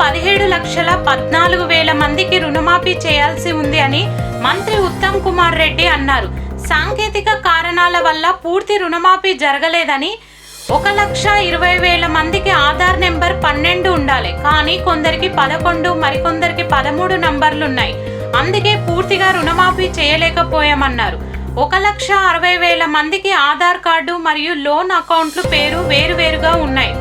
పదిహేడు లక్షల పద్నాలుగు వేల మందికి రుణమాఫీ చేయాల్సి ఉంది అని మంత్రి ఉత్తమ్ కుమార్ రెడ్డి అన్నారు. సాంకేతిక కారణాల వల్ల పూర్తి రుణమాఫీ జరగలేదని ఒక లక్ష ఇరవై వేల మందికి ఆధార్ నెంబర్ పన్నెండు ఉండాలి కానీ కొందరికి పదకొండు మరికొందరికి పదమూడు నంబర్లు ఉన్నాయి అందుకే పూర్తిగా రుణమాఫీ చేయలేకపోయామన్నారు. ఒక లక్ష అరవై వేల మందికి ఆధార్ కార్డు మరియు లోన్ అకౌంట్లు పేరు వేరువేరుగా ఉన్నాయి.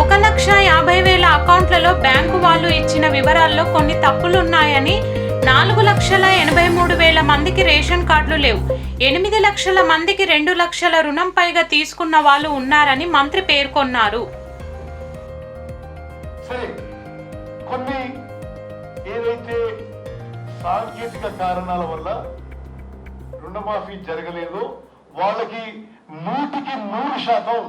ఒక లక్ష యాభై వేల అకౌంట్లలో బ్యాంకు వాళ్ళు ఇచ్చిన వివరాల్లో కొన్ని తప్పులున్నాయని నాలుగు లక్షల ఎనభై మూడు వేల మందికి రేషన్ కార్డులు లేవు. ఎనిమిది లక్షల మందికి రెండు లక్షల రుణం పైగా తీసుకున్న వాళ్ళు ఉన్నారని మంత్రి పేర్కొన్నారు. కొన్ని ఏదైతే సాంకేతిక కారణాల వల్ల రుణమాఫీ జరగలేదో వాళ్ళకి నూటికి నూరు శాతం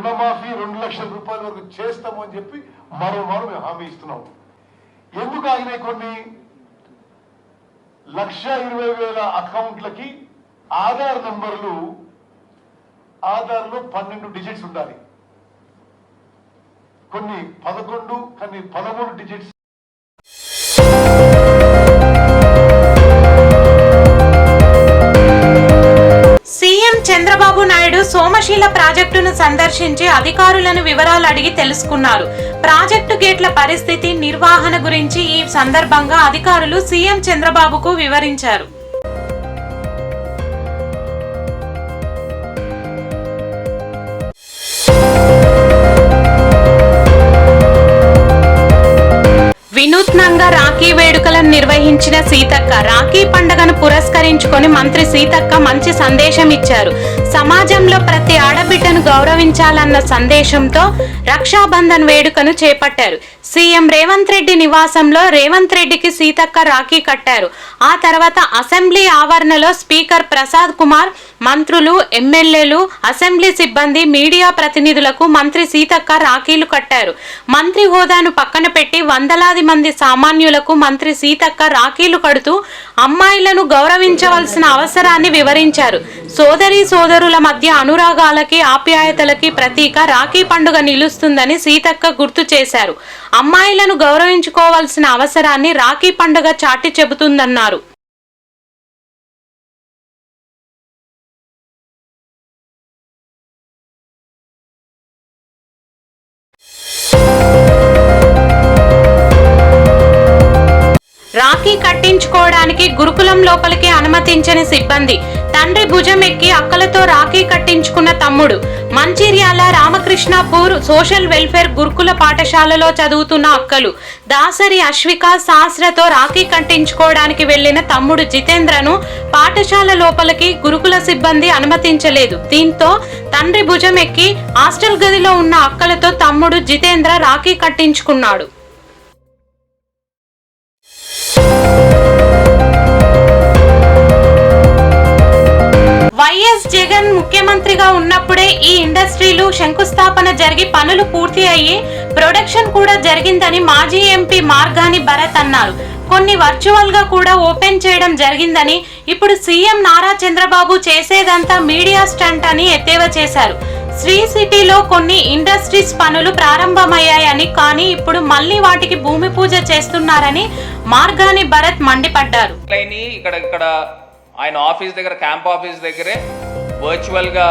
రుణమాఫీ రెండు లక్షల రూపాయల వరకు చేస్తాము అని చెప్పి మరో మారు మేము హామీ ఇస్తున్నాం ఎందుకు ఆగినాయి కొన్ని? లక్ష ఇరవై వేల అకౌంట్లకి ఆధార్ నంబర్లు ఆధార్లో పన్నెండు డిజిట్స్ ఉండాలి. కొన్ని పదకొండు కొన్ని పదమూడు డిజిట్స్ చంద్రబాబు నాయుడు సోమశీల ప్రాజెక్టును సందర్శించి అధికారులను వివరాలు అడిగి తెలుసుకున్నారు. ప్రాజెక్టు గేట్ల పరిస్థితి నిర్వహణ గురించి ఈ సందర్భంగా అధికారులు సీఎం చంద్రబాబుకు వివరించారు. వినూత్నంగా రాఖీ వేడుకలను నిర్వహించిన సీతక్క రాఖీ పండుగను పురస్కరించుకొని మంత్రి సీతక్క మంచి సందేశం ఇచ్చారు సమాజంలో ప్రతి ఆడబిడ్డను గౌరవించాలన్న సందేశంతో రక్షాబంధన్ వేడుకను చేపట్టారు. సీఎం రేవంత్ రెడ్డి నివాసంలో రేవంత్ రెడ్డికి సీతక్క రాఖీ కట్టారు. ఆ తర్వాత అసెంబ్లీ ఆవరణలో స్పీకర్ ప్రసాద్ కుమార్ మంత్రులు ఎమ్మెల్యేలు అసెంబ్లీ సిబ్బంది మీడియా ప్రతినిధులకు మంత్రి సీతక్క రాఖీలు కట్టారు. మంత్రి హోదాను పక్కన పెట్టి వందలాది మంది సామాన్యులకు మంత్రి సీతక్క రాఖీలు కడుతూ అమ్మాయిలను గౌరవించవలసిన అవసరాన్ని వివరించారు. సోదరి సోదరుల మధ్య అనురాగాలకి ఆప్యాయతలకి ప్రతీక రాఖీ పండుగ నిలుస్తుందని సీతక్క గుర్తు చేశారు. అమ్మాయిలను గౌరవించుకోవాల్సిన అవసరాన్ని రాఖీ పండుగ చాటి చెబుతుందన్నారు. రాఖీ కట్టించుకోవడానికి గురుకులం లోపలికి అనుమతించని సిబ్బంది తండ్రి భుజం ఎక్కి అక్కలతో రాఖీ కట్టించుకున్న తమ్ముడు. మంచిర్యాల రామకృష్ణపూర్ సోషల్ వెల్ఫేర్ గురుకుల పాఠశాలలో చదువుతున్న అక్కలు. దాసరి అశ్విక శాస్త్రతో రాఖీ కట్టించుకోవడానికి వెళ్ళిన తమ్ముడు జితేంద్రను పాఠశాల లోపలికి గురుకుల సిబ్బంది అనుమతించలేదు. దీంతో తండ్రి భుజం ఎక్కి హాస్టల్ గదిలో ఉన్న అక్కలతో తమ్ముడు జితేంద్ర రాఖీ కట్టించుకున్నాడు. ముఖ్యమంత్రిగా ఉన్నప్పుడే ఈ ఇండస్ట్రీలు శంకుస్థాపన జరిగి పనులు పూర్తి అయ్యి ప్రొడక్షన్ కూడా జరిగిందని మాజీ ఎంపీ మార్గాని భరత్ అన్నారు. కొన్ని వర్చువల్గా కూడా ఓపెన్ చేయడం జరిగిందని ఇప్పుడు సీఎం నారా చంద్రబాబు చేసేదంతా మీడియా స్టంట్ అని ఎద్దేవా చేశారు. శ్రీ సిటీలో కొన్ని ఇండస్ట్రీస్ పనులు ప్రారంభమయ్యాయని కానీ ఇప్పుడు మళ్ళీ వాటికి భూమి పూజ చేస్తున్నారని మార్గాని భరత్ మండిపడ్డారు. ఇక్కడ ఇక్కడ ఆయన ఆఫీస్ దగ్గర క్యాంప్ ఆఫీస్ దగ్గరే వర్చువల్గా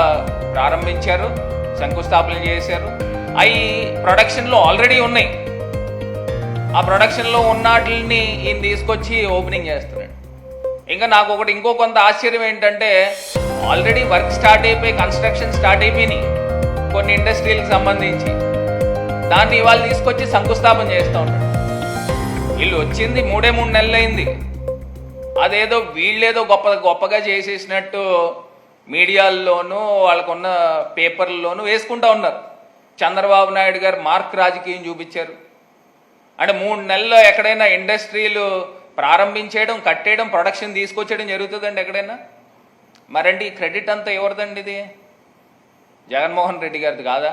ప్రారంభించారు శంకుస్థాపన చేశారు. అవి ప్రొడక్షన్లో ఆల్రెడీ ఉన్నాయి. ఆ ప్రొడక్షన్లో ఉన్నాటిని ఈయన తీసుకొచ్చి ఓపెనింగ్ చేస్తున్నాడు. ఇంకా నాకు ఒకటి ఇంకో కొంత ఆశ్చర్యం ఏంటంటే ఆల్రెడీ వర్క్ స్టార్ట్ అయిపోయి కన్స్ట్రక్షన్ స్టార్ట్ అయిపోయినాయి కొన్ని ఇండస్ట్రీలకు సంబంధించి. దాన్ని ఇవాళ తీసుకొచ్చి శంకుస్థాపన చేస్తూ ఉంటాడు వీళ్ళు వచ్చింది మూడే మూడు నెలలు అయింది అదేదో వీళ్ళేదో గొప్ప గొప్పగా చేసేసినట్టు మీడియాల్లోనూ వాళ్ళకున్న పేపర్లలోనూ వేసుకుంటా ఉన్నారు. చంద్రబాబు నాయుడు గారు మార్క్ రాజకీయం చూపించారు. అంటే మూడు నెలల్లో ఎక్కడైనా ఇండస్ట్రీలు ప్రారంభించేయడం కట్టేయడం ప్రొడక్షన్ తీసుకొచ్చేయడం జరుగుతుందండి ఎక్కడైనా? మరండి క్రెడిట్ అంతా ఎవరిదండి ఇది? జగన్మోహన్ రెడ్డి గారిది కాదా?